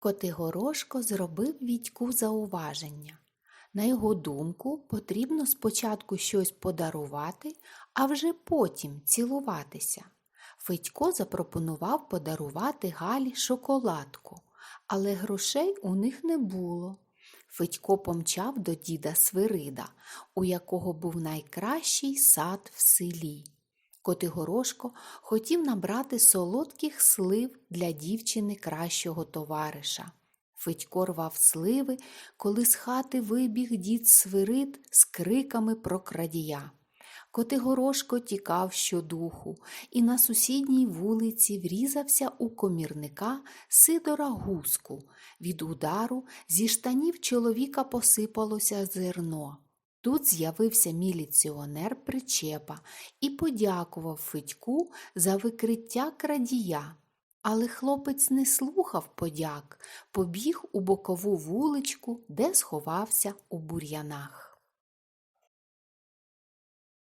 Котигорошко зробив Вітьку зауваження. На його думку, потрібно спочатку щось подарувати, а вже потім цілуватися. Федько запропонував подарувати Галі шоколадку, але грошей у них не було. Федько помчав до діда Свирида, у якого був найкращий сад в селі. Котигорошко хотів набрати солодких слив для дівчини кращого товариша. Федько рвав сливи, коли з хати вибіг дід Свирид з криками про крадія. Котигорошко тікав щодуху і на сусідній вулиці врізався у комірника Сидора Гуску. Від удару зі штанів чоловіка посипалося зерно. Тут з'явився міліціонер причепа і подякував Федьку за викриття крадія. Але хлопець не слухав подяк, побіг у бокову вуличку, де сховався у бур'янах.